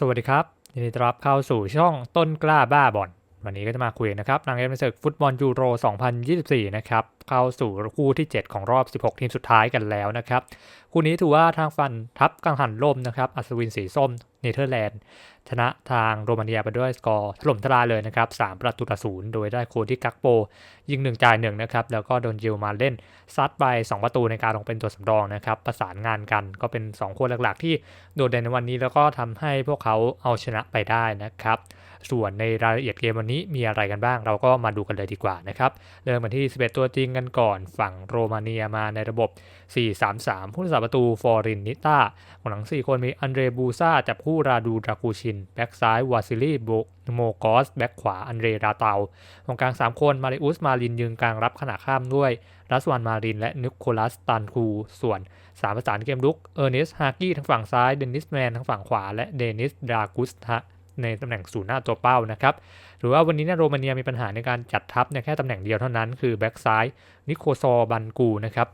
สวัสดีครับยินดีต้อนรับเข้าสู่ช่องต้นกล้าบ้าบอล วันนี้ก็จะมาคุยนะครับหลังเกมในศึกฟุตบอลยูโร 2024 นะครับ เข้าสู่คู่ที่ 7 ของรอบ 16 ทีมสุดท้ายกันแล้วนะครับ คู่นี้ถือว่าทางฟันทัพกังหันลมนะครับอัศวินสีส้มเนเธอร์แลนด์ ชนะทางโรมาเนียไปด้วยสกอร์ถล่มทลายเลยนะครับ 3 ประตูต่อศูนย์โดยได้โคที่กักโป ยิง 1 จ่าย 1 นะครับ แล้วก็โดนยิวมาเล่นซัดไป 2 ประตูในการลงเป็นตัวสำรองนะครับ ประสานงานกันก็เป็น 2 คนหลักๆ ที่โดดเด่นในวันนี้แล้วก็ทำให้พวกเขาเอาชนะไปได้นะครับ ส่วนในรายละเอียดเกมวันนี้มีอะไรกันบ้าง เราก็มาดูกันเลยดีกว่านะครับ เริ่มกันที่ 11 ตัวจริงกันก่อนฝั่งโรมาเนียมาในระบบ 4-3-3 ผู้รักษาประตูฟอรินนิต้าของหลัง 4 คนมีอันเดรบูซาจับคู่ราดูดรากูชิน แบ็กซ้ายวาซิลีโบโมกอส แบ็กขวา อันเดรราเตาตรงกลาง 3 คนมาริอุสมาลินยืนกลางรับขณะข้ามด้วยรัสวานมาริน และนิโคลัสตันคูส่วน3ประสานเกมลุกเออร์เนสฮากี้ทางฝั่งซ้ายเดนิสแมนทางฝั่งขวาและเดนิสดรากุสฮะ ในตำแหน่งศูนย์หน้าตัวเป้านะครับ หรือว่าวันนี้เนี่ยโรมาเนียมีปัญหาในการจัดทัพเนี่ยแค่ตำแหน่งเดียวเท่านั้นคือแบ็กซ้ายนิโคซอบันกูนะครับ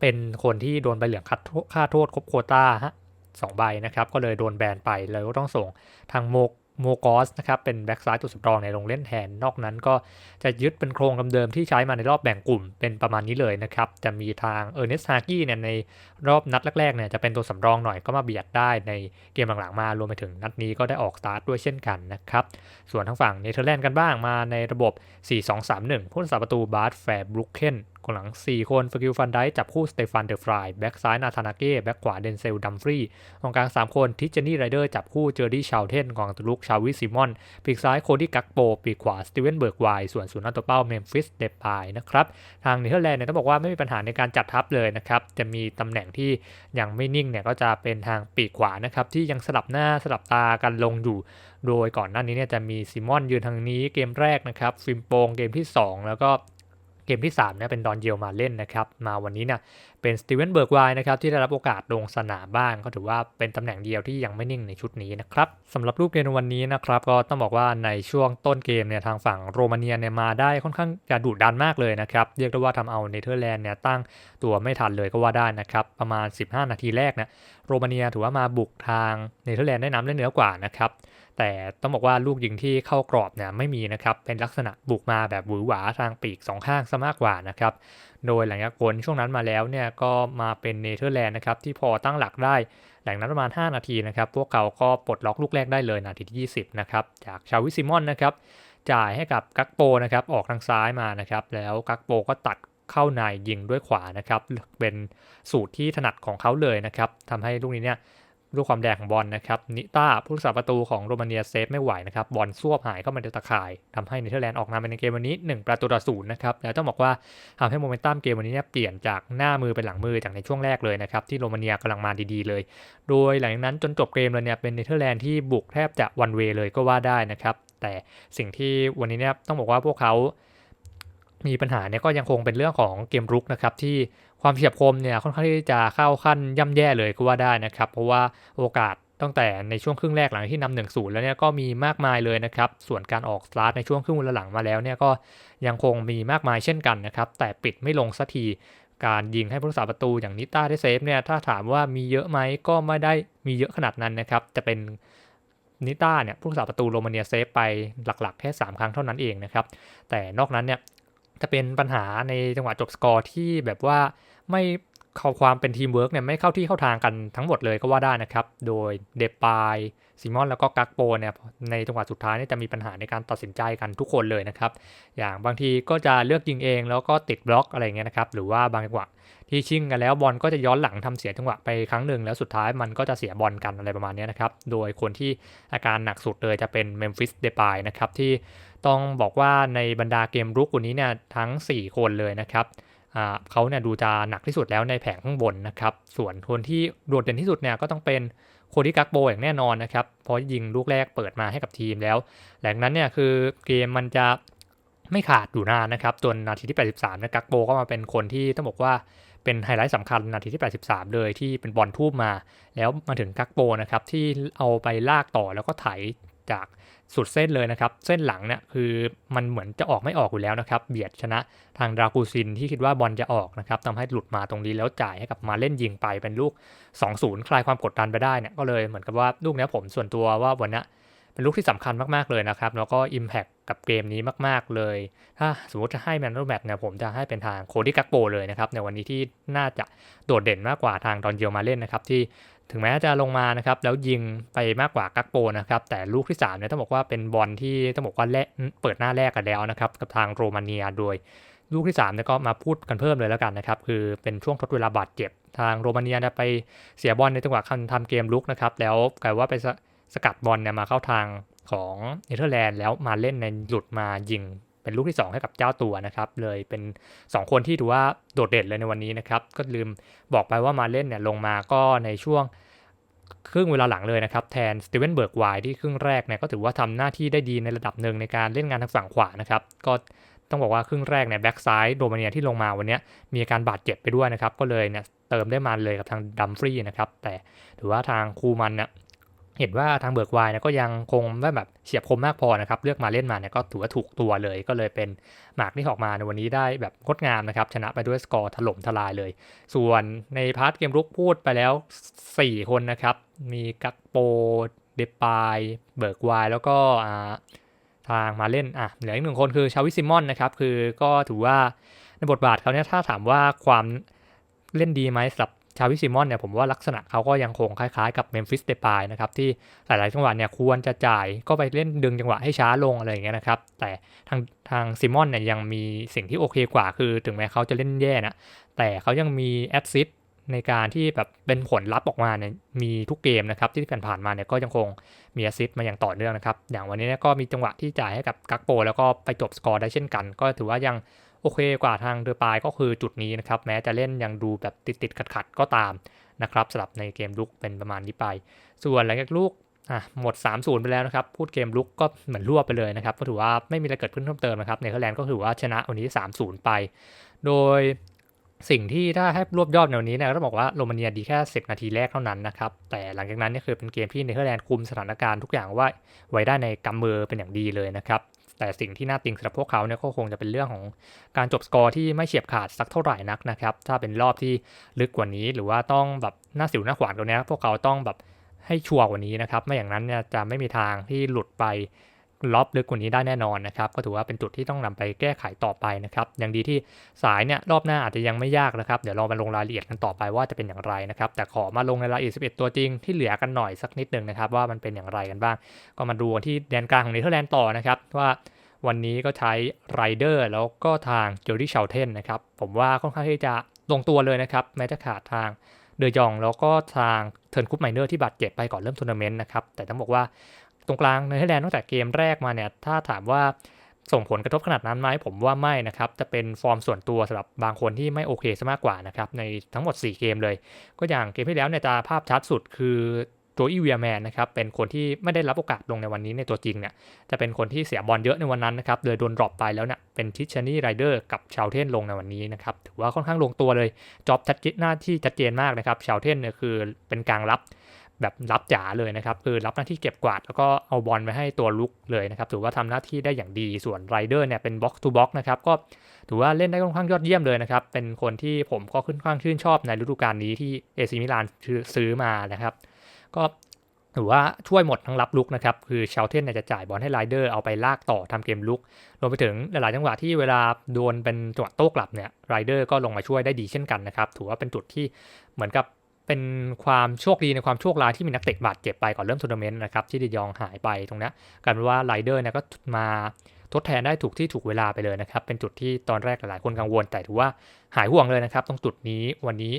เป็นคนที่โดนใบเหลืองค่าโทษครบโควต้าฮะสองใบนะครับก็เลยโดนแบนไปเลยก็ต้องส่งทางโมก โมกอสนะครับเป็นแบ็กซ้ายตัวสำรองในลงเล่นแทน นอกนั้นก็จะยึดเป็นโครงเดิมๆที่ใช้มาในรอบแบ่งกลุ่มเป็นประมาณนี้เลยนะครับ จะมีทางเออร์เนสฮากี้เนี่ยในรอบนัดแรกๆเนี่ยจะเป็นตัวสำรองหน่อยก็มาเบียดได้ในเกมหลังๆมารวมไปถึงนัดนี้ก็ได้ออกสตาร์ทด้วยเช่นกันนะครับ ส่วนทางฝั่งเนเธอร์แลนด์กันบ้างมาในระบบ 4-2-3-1ผู้รักษาประตูบาร์ดแฟร์บรุกเคน กองหลัง 4 คนฟกิลฟันได้จับคู่สเตฟานเดอร์ฟรายแบ็กซ้ายนาธานาเก้แบ็กขวาเดนเซลดัมฟรีกองกลาง 3 คนทิจเจนี่ไรเดอร์จับคู่เจอร์ดี้ชาวเทนกองตุลุกชาวิซิมอน ปีกซ้ายโคดี้กักโป ปีกขวาสตีเวนเบิร์กไวส่วนศูนย์หน้าตัวเป้าเมมฟิสเดปายนะครับทางเนเธอร์แลนด์เนี่ยต้องบอกว่าไม่มีปัญหาในการจัดทัพเลยนะครับจะมีตำแหน่งที่ยังไม่นิ่งเนี่ยก็จะเป็นทางปีกขวานะครับที่ยังสลับหน้าสลับตากันลงอยู่โดยก่อนหน้านี้เนี่ยจะมีซิมอนยืนทางนี้เกมแรกนะครับฟิมโปงเกมที่ 2 แล้วก็ เกมที่3เนี่ยเป็นดอนเยลมาเล่นนะครับ มาวันนี้เนี่ยเป็นสตีเวนเบิร์กไวนะครับที่ได้รับโอกาสลงสนามบ้าง ก็ถือว่าเป็นตำแหน่งเดียวที่ยังไม่นิ่งในชุดนี้นะครับสำหรับรูปเกมวันนี้นะครับก็ต้องบอกว่าในช่วงต้นเกมเนี่ยทางฝั่งโรมาเนียเนี่ยมาได้ค่อนข้างจะดุดันมากเลยนะครับเรียกได้ว่าทำเอาเนเธอร์แลนด์เนี่ยตั้งตัวไม่ทันเลยก็ว่าได้นะครับประมาณ 15 นาทีแรกเนี่ยโรมาเนียถือว่ามาบุกทางเนเธอร์แลนด์ได้น้ำได้เนื้อกว่านะครับแต่ต้องบอกว่าลูกยิงที่เข้ากรอบเนี่ยไม่มีนะครับเป็นลักษณะบุกมาแบบหวือหวาทางปีกสองข้างซะมากกว่านะครับ โดยหลังจากผลช่วงนั้นมาแล้วเนี่ยก็มาเป็นเนเธอร์แลนด์นะครับที่พอตั้งหลักได้ หลังนั้นประมาณ 5 นาทีนะครับพวกเขาก็ปลดล็อกลูกแรกได้เลยนาทีที่20นะครับจากชาวิซิมอนนะครับจ่ายให้กับกักโปนะครับออกทางซ้ายมานะครับแล้วกักโปก็ตัดเข้าในยิงด้วยขวานะครับเป็นสูตรที่ถนัดของเขาเลยนะครับทำให้ลูกนี้เนี่ย ลูกความแดงของบอลนะครับนิต้าผู้รักษาประตูของโรมาเนียเซฟไม่ไหวนะครับบอลซวบหายเข้ามาในตะข่ายทำให้เนเธอร์แลนด์ออกนำในเกมวันนี้ 1 ประตูต่อศูนย์นะครับแล้วต้องบอกว่าทำให้โมเมนตัมเกมวันนี้เนี่ยเปลี่ยนจากหน้ามือเป็นหลังมือจากในช่วงแรกเลยนะครับที่โรมาเนียกำลังมาดีๆเลย โดยหลังจากนั้นจนจบเกมเลยเนี่ยเป็นเนเธอร์แลนด์ที่บุกแทบจะวันเวเลยก็ว่าได้นะครับแต่สิ่งที่วันนี้เนี่ยต้องบอกว่าพวกเขามีปัญหาเนี่ยก็ยังคงเป็นเรื่องของเกมรุกนะครับที่ ความเฉียบคมเนี่ยค่อนข้างที่จะเข้าขั้นย่ำแย่เลยก็ว่าได้นะครับ เพราะว่าโอกาสตั้งแต่ในช่วงครึ่งแรกหลังที่นำหนึ่งศูนย์แล้วเนี่ยก็มีมากมายเลยนะครับ ส่วนการออกสตาร์ทในช่วงครึ่งหลังมาแล้วเนี่ยก็ยังคงมีมากมายเช่นกันนะครับ แต่ปิดไม่ลงสักทีการยิงให้ผู้รักษาประตูอย่างนิต้าได้เซฟเนี่ยถ้าถามว่ามีเยอะไหมก็ไม่ได้มีเยอะขนาดนั้นนะครับจะเป็นนิต้าเนี่ยผู้รักษาประตูโรมาเนียเซฟไปหลักๆ แค่ 3 ครั้งเท่านั้นเองนะครับแต่นอกนั้นเนี่ย จะเป็นปัญหาในจังหวะจบสกอร์ที่แบบว่าไม่เข้าความเป็นทีมเวิร์กเนี่ยไม่เข้าที่เข้าทางกันทั้งหมดเลยก็ว่าได้นะครับ โดยเดปายซิมอนแล้วก็กักโปเนี่ยในจังหวะสุดท้ายนี่จะมีปัญหาในการตัดสินใจกันทุกคนเลยนะครับ อย่างบางทีก็จะเลือกยิงเองแล้วก็ติดบล็อกอะไรเงี้ยนะครับ หรือว่าบางจังหวะที่ชิงกันแล้วบอลก็จะย้อนหลังทำเสียจังหวะไปครั้งหนึ่งแล้วสุดท้ายมันก็จะเสียบอลกันอะไรประมาณนี้นะครับ โดยคนที่อาการหนักสุดเลยจะเป็นเมมฟิสเดปายนะครับที่ ต้องบอกว่าในบรรดาเกมรุกวันนี้เนี่ยทั้ง 4 คนเลยนะครับเขาเนี่ยดูจะหนักที่สุดแล้วในแผงข้างบนนะครับ ส่วนคนที่โดดเด่นที่สุดเนี่ยก็ต้องเป็นโคดิกักโบอย่างแน่นอนนะครับ เพราะยิงลูกแรกเปิดมาให้กับทีมแล้ว หลังนั้นเนี่ยคือเกมมันจะไม่ขาดอยู่นานนะครับ จนนาทีที่ 83นะกักโบก็มาเป็นคนที่ต้องบอกว่าเป็นไฮไลท์สำคัญนาทีที่ 83 เลยที่เป็นบอลทูบมา แล้วมาถึงกักโบนะครับที่เอาไปลากต่อแล้วก็ไถจาก สุดเส้นเลยนะครับ เส้นหลังเนี่ยคือมันเหมือนจะออกไม่ออกอยู่แล้วนะครับ เบียดชนะทางดรากูซินที่คิดว่าบอลจะออกนะครับทำให้หลุดมาตรงนี้แล้วจ่ายให้กับมาเล่นยิงไปเป็นลูก 2-0 คลายความกดดันไปได้เนี่ยก็เลยเหมือนกับว่าลูกนี้ผมส่วนตัวว่าวันนี้เป็นลูกที่สำคัญมากๆเลยนะครับ แล้วก็ Impact กับเกมนี้มากๆเลย ถ้าสมมติจะให้แมนน f แมตเนี่ยผมจะให้เป็นทางโคดี้กักโปเลยนะครับ ในวันนี้ที่น่าจะโดดเด่นมากกว่าทางดอนเยลมาเล่นนะครับ ที่ ถึงแม้จะลงมานะครับแล้วยิงไปมากกว่ากักโปนะครับแต่ลูกที่3เนี่ยต้องบอกว่าเป็นบอลที่ต้องบอกว่าแลเปิดหน้าแรกกันแล้วนะครับกับทางโรมาเนียโดยลูกที่3เนี่ยก็มาพูดกันเพิ่มเลยแล้วกันนะครับคือเป็นช่วงทดเวลาบาดเจ็บ ทางโรมาเนียไปเสียบอลในจังหวะคันทำเกมลุกนะครับแล้วกลายว่าไปสกัดบอลเนี่ยมาเข้าทางของเนเธอร์แลนด์แล้วมาเล่นในหลุดมายิง เป็นลูกที่ 2 ให้กับเจ้าตัวนะครับ เลยเป็น 2 คนที่ถือว่าโดดเด่นเลยในวันนี้นะครับ ก็ลืมบอกไปว่ามาเล่นเนี่ยลงมาก็ในช่วงครึ่งเวลาหลังเลยนะครับ แทนสตีเวนเบิร์กไวที่ครึ่งแรกเนี่ยก็ถือว่าทำหน้าที่ได้ดีในระดับหนึ่งในการเล่นงานทางฝั่งขวานะครับ ก็ต้องบอกว่าครึ่งแรกเนี่ยแบ็กซ้ายโรมาเนียที่ลงมาวันนี้มีอาการบาดเจ็บไปด้วยนะครับ ก็เลยเนี่ยเติมได้มาเลยกับทางดัมฟรีนะครับ แต่ถือว่าทางคูมันเนี่ย เห็นว่าทางเบิร์กไวน์ก็ยังคงไม่แบบเฉียบคมมากพอนะครับ เลือกมาเล่นมาเนี่ยก็ถือว่าถูกตัวเลย ก็เลยเป็นหมากที่ออกมาในวันนี้ได้แบบงดงามนะครับ ชนะไปด้วยสกอร์ถล่มทลายเลย ส่วนในพาร์ทเกมรุกพูดไปแล้ว 4 คนนะครับ มีกักโปเดปายเบิร์กไวน์แล้วก็ทางมาเล่นอะเหลืออีกหนึ่งคนคือชาวิซิมอนนะครับคือก็ถือว่าในบทบาทเขาเนี่ยถ้าถามว่าความเล่นดีไหมสำหรับ ชาวิซิมอนเนี่ยผมว่าลักษณะเขาก็ยังคงคล้ายๆกับเมมฟิสเดปายนะครับที่หลายๆจังหวะเนี่ยควรจะจ่ายก็ไปเล่นดึงจังหวะให้ช้าลงอะไรอย่างเงี้ยนะครับแต่ทางทางซิมอนเนี่ยยังมีสิ่งที่โอเคกว่าคือถึงแม้เขาจะเล่นแย่นะแต่เขายังมีแอดซิสในการที่แบบเป็นผลลัพธ์ออกมาเนี่ยมีทุกเกมนะครับที่ผ่านๆมาเนี่ยก็ยังคงมีแอซิสมาอย่างต่อเนื่องนะครับ อย่างวันนี้ก็มีจังหวะที่จ่ายให้กับกักโป แล้วก็ไปจบสกอร์ได้เช่นกัน ก็ถือว่ายังโอเคกว่าทางเดอปายก็คือจุดนี้นะครับ แม้จะเล่นยังดูแบบติดๆขัดๆก็ตามนะครับสำหรับในเกมลุกเป็นประมาณนี้ไป ส่วนหลังจากลูกอะหมด 3-0 ไปแล้วนะครับ พูดเกมลุกก็เหมือนรวบไปเลยนะครับ ก็ถือว่าไม่มีอะไรเกิดขึ้นเพิ่มเติมนะครับเนเธอร์แลนด์ก็ถือว่าชนะวันนี้ 3-0 ไป โดยสิ่งที่ถ้าให้รวบยอดในวันนี้นี่ยก็ต้องบอกว่าโรมาเนียดีแค่ 10 นาทีแรกเท่านั้นนะครับ แต่หลังจากนั้นนี่คือเป็นเกมที่เนเธอร์แลนด์คุมสถานการณ์ทุกอย่างว่าไว้ได้ในกำมือเป็นอย่างดีเลยนะครับ แต่สิ่งที่น่าติงสำหรับพวกเขาเนี่ยก็คงจะเป็นเรื่องของการจบสกอร์ที่ไม่เฉียบขาดสักเท่าไหร่นักนะครับ ถ้าเป็นรอบที่ลึกกว่านี้หรือว่าต้องแบบหน้าสิวหน้าขวานกว่านี้พวกเขาต้องแบบให้ชัวร์กว่านี้นะครับ ไม่อย่างนั้นเนี่ยจะไม่มีทางที่หลุดไป ล็อบลึกกว่านี้ได้แน่นอนนะครับ ก็ถือว่าเป็นจุดที่ต้องนำไปแก้ไขต่อไปนะครับอย่างดีที่สายเนี่ยรอบหน้าอาจจะยังไม่ยากนะครับ เดี๋ยวเรามาลงรายละเอียดกันต่อไปว่าจะเป็นอย่างไรนะครับ แต่ขอมาลงในรายละเอียด 11 ตัวจริงที่เหลือกันหน่อยสักนิดหนึ่งนะครับ ว่ามันเป็นอย่างไรกันบ้าง ก็มาดูที่แดนกลางของเนเธอร์แลนด์ต่อนะครับว่าวันนี้ก็ใช้ไรเดอร์แล้วก็ทางเจอร์รี่ชาเทนนะครับผมว่าค่อนข้างที่จะลงตัวเลยนะครับแม้จะขาดทางเดยองแล้วก็ทางเทิร์นคุปไมเนอร์ที่บาดเจ็บไปก่อนเริ่มทัวร์นาเมนต์นะครับแต่ต้องบอกว่า ตรงกลางในเธอร์แลนด์ตั้งแต่เกมแรกมาเนี่ยถ้าถามว่าส่งผลกระทบขนาดนั้นไหมผมว่าไม่นะครับ จะเป็นฟอร์มส่วนตัวสำหรับบางคนที่ไม่โอเคซะมากกว่านะครับ ในทั้งหมด 4 เกมเลย ก็อย่างเกมที่แล้วเนี่ยจะภาพชัดสุดคือโจอีเวียแมนนะครับเป็นคนที่ไม่ได้รับโอกาสลงในวันนี้ในตัวจริงเนี่ยจะเป็นคนที่เสียบอลเยอะในวันนั้นนะครับเลยโดนดรอปไปแล้วเนี่ยเป็นทิชชานี่ไรเดอร์กับชาวเทนลงในวันนี้นะครับถือว่าค่อนข้างลงตัวเลยจ็อบชัดหน้าที่ชัดเจนมากนะครับชาวเทนเนี่ยคือเป็นกลางรับ แบบรับจ๋าเลยนะครับคือรับหน้าที่เก็บกวาด แล้วก็เอาบอลไปให้ตัวลุกเลยนะครับถือว่าทำหน้าที่ได้อย่างดีส่วนไรเดอร์เนี่ยเป็นบ็อกซ์ทูบ็อกซ์นะครับก็ถือว่าเล่นได้ค่อนข้างยอดเยี่ยมเลยนะครับเป็นคนที่ผมก็ค่อนข้างชื่นชอบในฤดูกาลนี้ที่เอซิมิลานซื้อมานะครับ ก็หรือว่าช่วยหมดทั้งรับลุกนะครับ คือเชาเทนเนี่ยจะจ่ายบอลให้ไรเดอร์เอาไปลากต่อทำเกมลุกรวมไปถึงหลายๆจังหวะที่เวลาโดนเป็นจังหวะโต้กลับเนี่ยไรเดอร์ก็ลงมาช่วยได้ดีเช่นกันนะครับ ถือว่าเป็นจุดที่เหมือนกับ เป็นความโชคดีในความโชคร้ายที่มีนักเตะบาดเจ็บไปก่อนเริ่มทัวร์นาเมนต์นะครับที่ดิยองหายไปตรงนี้กลายเป็นว่าไรเดอร์เนี่ยก็มาทดแทนได้ถูกที่ถูกเวลาไปเลยนะครับ เป็นจุดที่ตอนแรกหลายคนกังวล แต่ถือว่าหายห่วงเลยนะครับ ตรงจุดนี้วันนี้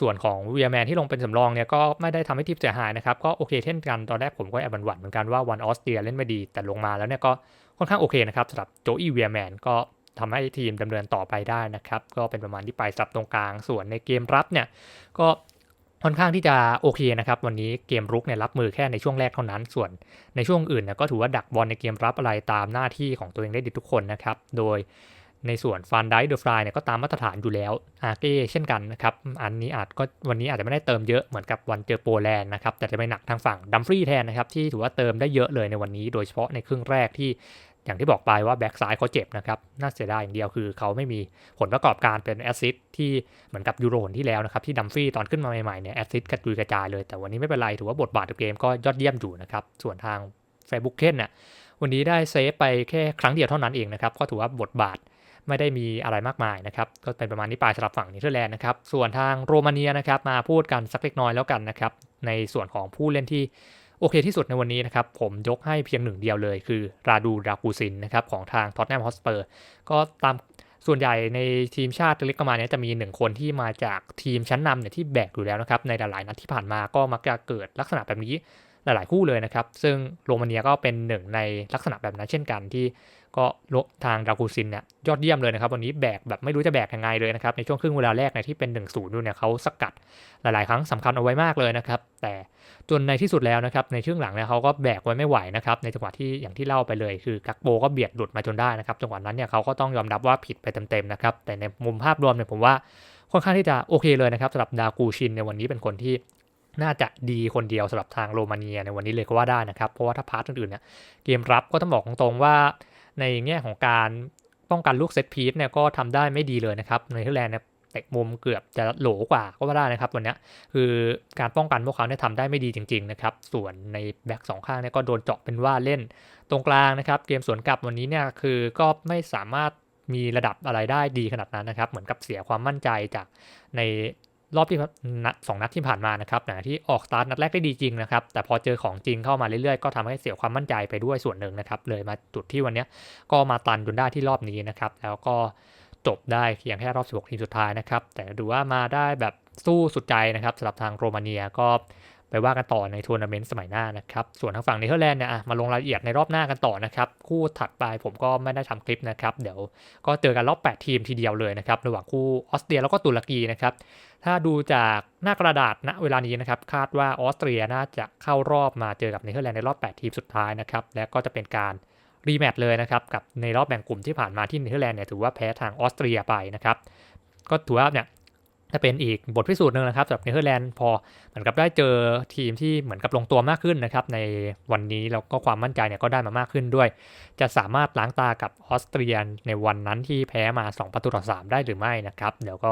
ส่วนของเวียแมนที่ลงเป็นสำรองเนี่ยก็ไม่ได้ทำให้ทีมเสียหายนะครับ ก็โอเคเช่นกันตอนแรกผมก็แอบหวั่นเหมือนกันว่าวันออสเตรียเล่นไม่ดี แต่ลงมาแล้วเนี่ยก็ค่อนข้างโอเคนะครับสำหรับโจอี้เวียแมนก็ทำให้ทีมดำเนินต่อไปได้นะครับ ก็เป็นประมาณที่ไปสับตรงกลาง ส่วนในเกมรับเนี่ยก็ ค่อนข้างที่จะโอเคนะครับ วันนี้เกมรุกเนี่ยรับมือแค่ในช่วงแรกเท่านั้น ส่วนในช่วงอื่นเนี่ยก็ถือว่าดักบอลในเกมรับอะไรตามหน้าที่ของตัวเองได้ดีทุกคนนะครับ โดยในส่วนฟันไดเดอร์ฟลายเนี่ยก็ตามมาตรฐานอยู่แล้วอาเก้เช่นกันนะครับ อันนี้อาจก็วันนี้อาจจะไม่ได้เติมเยอะเหมือนกับวันเจอโปแลนด์นะครับ แต่จะไปหนักทางฝั่งดัมฟรีแทนนะครับ ที่ถือว่าเติมได้เยอะเลยในวันนี้ โดยเฉพาะในครึ่งแรกที่ อย่างที่บอกไปว่าแบ็กซ้ายเขาเจ็บนะครับ น่าเสียดายอย่างเดียวคือเขาไม่มีผลประกอบการเป็นแอสซิสที่เหมือนกับยูโรนที่แล้วนะครับ ที่ดัมฟรีย์ตอนขึ้นมาใหม่ๆเนี่ยแอสซิสกระจุยกระจายเลย แต่วันนี้ไม่เป็นไร ถือว่าบทบาทในเกมก็ยอดเยี่ยมอยู่นะครับ ส่วนทางเฟบุกเคนเนี่ยวันนี้ได้เซฟไปแค่ครั้งเดียวเท่านั้นเองนะครับ ก็ถือว่าบทบาทไม่ได้มีอะไรมากมายนะครับ ก็เป็นประมาณนี้ไปสำหรับฝั่งเนเธอร์แลนด์นะครับ ส่วนทางโรมาเนียนะครับมาพูดกันสักเล็กน้อยแล้วกันนะครับ ในส่วนของผู้เล่นที่ โอเคที่สุดในวันนี้นะครับ ผมยกให้เพียงหนึ่งเดียวเลย คือราดูรากูซินนะครับของทางท็อตแนมฮอสเปอร์ก็ตามส่วนใหญ่ในทีมชาติเล็กประมาณนี้จะมีหนึ่งคนที่มาจากทีมชั้นนำเนี่ยที่แบกอยู่แล้วนะครับ ในหลายๆนัดที่ผ่านมาก็มักจะเกิดลักษณะแบบนี้ หลาย ๆ คู่เลยนะครับ ซึ่งโรมาเนียก็เป็นหนึ่งในลักษณะแบบนั้นเช่นกันที่ก็ทางดากูซินเนี่ยยอดเยี่ยมเลยนะครับ วันนี้แบกแบบไม่รู้จะแบกยังไงเลยนะครับ ในช่วงครึ่งเวลาแรกเนี่ยที่เป็น1 0ด้วยเนี่ยเขาสกัดหลาย ๆ ครั้งสำคัญเอาไว้มากเลยนะครับ แต่จนในที่สุดแล้วนะครับ ในช่วงหลังเนี่ยเขาก็แบกไว้ไม่ไหวนะครับ ในจังหวะที่อย่างที่เล่าไปเลย คือกักโบก็เบียดหลุดมาจนได้นะครับจังหวะนั้นเนี่ยเขาก็ต้องยอมรับว่าผิดไปเต็ม ๆ นะครับ แต่ในมุมภาพรวมเนี่ยผมว่าค่อนข้างที่จะโอเคเลยนะครับสำหรับดากูชินในวันนี้เป็นคนที่ น่าจะดีคนเดียวสำหรับทางโรมาเนียในวันนี้เลยก็ว่าได้นะครับ เพราะว่าถ้าพาร์ทอื่นๆเนี่ยเกมรับก็ต้องบอกตรงๆว่าในแง่ของการป้องกันลูกเซตพีซเนี่ยก็ทำได้ไม่ดีเลยนะครับในเทอร์แลนด์เนี่ยเตะมุมเกือบจะโหลกว่าก็ว่าได้นะครับวันนี้คือการป้องกันพวกเขาเนี่ยทำได้ไม่ดีจริงๆนะครับส่วนในแบ็กสองข้างเนี่ยก็โดนเจาะเป็นว่าเล่นตรงกลางนะครับ เกมสวนกลับวันนี้เนี่ยคือก็ไม่สามารถมีระดับอะไรได้ดีขนาดนั้นนะครับ เหมือนกับเสียความมั่นใจจากใน รอบที่สองนัดที่ผ่านมานะครับนะที่ออกสตาร์ทนัดแรกได้ดีจริงนะครับแต่พอเจอของจริงเข้ามาเรื่อยๆ ก็ทำให้เสียความมั่นใจไปด้วยส่วนหนึ่งนะครับเลยมาจุดที่วันนี้ก็มาตันจนได้ที่รอบนี้นะครับแล้วก็จบได้เพียงแค่รอบ 16 ทีมสุดท้ายนะครับแต่ดูว่ามาได้แบบสู้สุดใจนะครับสำหรับทางโรมาเนียก็ ไปว่ากันต่อในทัวร์นาเมนต์สมัยหน้านะครับ ส่วนทางฝั่งเนเธอร์แลนด์เนี่ยมาลงรายละเอียดในรอบหน้ากันต่อนะครับ คู่ถัดไปผมก็ไม่ได้ทำคลิปนะครับ เดี๋ยวก็เจอกันรอบ 8 ทีมทีเดียวเลยนะครับ ระหว่างคู่ออสเตรียแล้วก็ตุรกีนะครับ ถ้าดูจากหน้ากระดาษณเวลานี้นะครับ คาดว่าออสเตรียน่าจะเข้ารอบมาเจอกับเนเธอร์แลนด์ในรอบ 8 ทีมสุดท้ายนะครับ และก็จะเป็นการรีแมตช์เลยนะครับกับในรอบแบ่งกลุ่มที่ผ่านมาที่เนเธอร์แลนด์เนี่ยถือว่าแพ้ทางออสเตรียไปนะครับก็ถือว่าเนี่ย จะเป็นอีกบทพิสูจน์หนึ่งนะครับสำหรับเนเธอร์แลนด์พอเหมือนกับได้เจอทีมที่เหมือนกับลงตัวมากขึ้นนะครับในวันนี้แล้วก็ความมั่นใจเนี่ยก็ได้มามากขึ้นด้วย จะสามารถล้างตากับออสเตรียในวันนั้นที่แพ้มา 2 ประตูต่อ 3 ได้หรือไม่นะครับ เดี๋ยวก็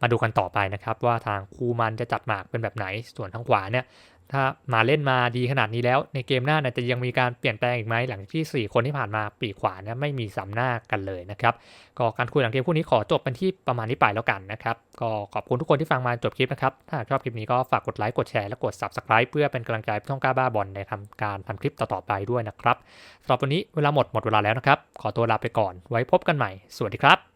มาดูกันต่อไปนะครับว่าทางคูมันจะจัดหมากเป็นแบบไหนส่วนทางขวาเนี่ย ถ้ามาเล่นมาดีขนาดนี้แล้ว ในเกมหน้าจะยังมีการเปลี่ยนแปลงอีกไหมหลังที่ 4 คนที่ผ่านมาปีขวาเนี่ยไม่มีสำหน้ากันเลยนะครับก็การคุยหลังเกมคู่นี้ขอจบเป็นที่ประมาณนี้ไปแล้วกันนะครับก็ขอบคุณทุกคนที่ฟังมาจบคลิปนะครับถ้าชอบคลิปนี้ก็ฝากกดไลค์กดแชร์และกด subscribe เพื่อเป็นกำลังใจให้ท่องกล้าบ้าบอลในทำการทำคลิปต่อๆไปด้วยนะครับสำหรับวันนี้เวลาหมดหมดเวลาแล้วนะครับขอตัวลาไปก่อน ไว้พบกันใหม่สวัสดีครับ